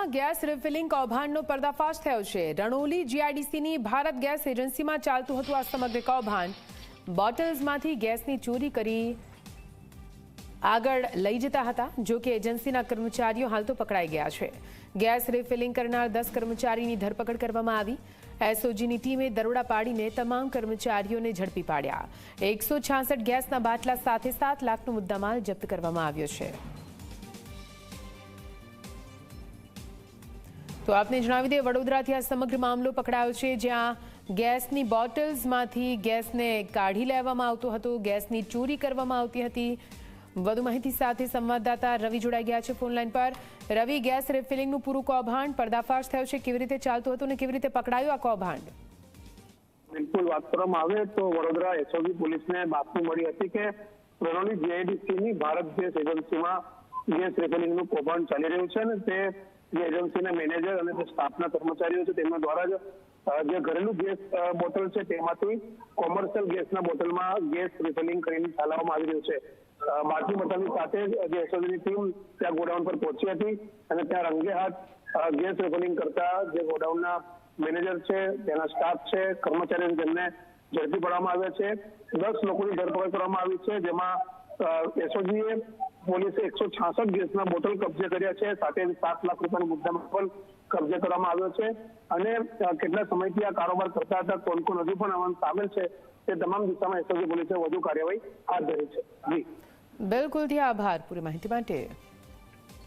વડોદરામાં gas refilling કૌભાંડનો પર્દાફાશ થયો છે. રણોલી જીઆઈડીસીની ભારત ગેસ એજન્સીમાં ચાલતું હતું આ સમગ્ર કૌભાંડ. બોટલ્સમાંથી ગેસની ચોરી કરી આગળ લઈ જતા હતા, જો કે એજન્સીના કર્મચારીઓ હાલ તો પકડાઈ ગયા છે. ગેસ રિફિલિંગ કરનાર દસ કર્મચારીની ધરપકડ કરવામાં આવી. એસઓજીની ટીમે દરોડા પાડીને તમામ કર્મચારીઓને ઝડપી પાડ્યા. એકસો ગેસના બાટલા સાથે સાત લાખનો મુદ્દામાલ જપ્ત કરવામાં આવ્યો છે. તો આપને જણાવી દઈએ, વડોદરાથી આ સમગ્ર મામલો પકડાયો છે, જ્યાં ગેસની બોટલ્સમાંથી ગેસને કાઢી લેવામાં આવતો હતો, ગેસની ચોરી કરવામાં આવતી હતી. વધુ માહિતી સાથે સંવાદદાતા રવિ જોડાઈ ગયા છે ફોનલાઈન પર. રવિ, ગેસ રિફિલિંગનું પૂરું કૌભાંડ પર્દાફાશ થયો છે, કેવી રીતે ચાલતું હતું અને કેવી રીતે પકડાયું આ કૌભાંડ? બિલકુલ વાત કરવામાં આવે તો વડોદરા એસઓજી પોલીસને બાતમી મળી હતી કે પ્રણોલી જીઆઈડીસીની ભારત ગેસ એજન્સીમાં ગેસ રિફિલિંગનું કૌભાંડ ચાલી રહ્યું છે અને તે એજન્સીના મેનેજર અને સ્ટાફના કર્મચારીઓ છે તેમના દ્વારા જ જે ઘરેલું ગેસ બોટલ છે તેમાંથી કોમર્શિયલ ગેસના બોટલમાં ગેસ રિફિલિંગ કરીને ચલાવવામાં આવી રહ્યું છે. અ, બાકી સાથે જે એસઓજીની ટીમ ત્યાં ગોડાઉન પર પહોંચી હતી અને ત્યાં રંગે હાથ ગેસ રિફિલિંગ કરતા જે ગોડાઉનના મેનેજર છે તેના સ્ટાફ છે કર્મચારીઓ તેમને ઝડપી પાડવામાં આવ્યા છે. દસ લોકોની ધરપકડ કરવામાં આવી છે જેમાં એસઓજીએ પોલીસે એકસો છાસઠ ગેસના બોટલ કબજે કર્યા છે. સાથે સાત લાખ રૂપિયાનો મુદ્દામાં પણ કબજે કરવામાં આવ્યો છે. અને કેટલા સમયથી આ કારોબાર કરતા હતા, કોણ કોણ હજુ પણ આમાં સામેલ છે, તે તમામ દિશામાં એસઓજી પોલીસે વધુ કાર્યવાહી હાથ ધરી છે. જી. બિલકુલથી આભાર. પૂરી માહિતી માટે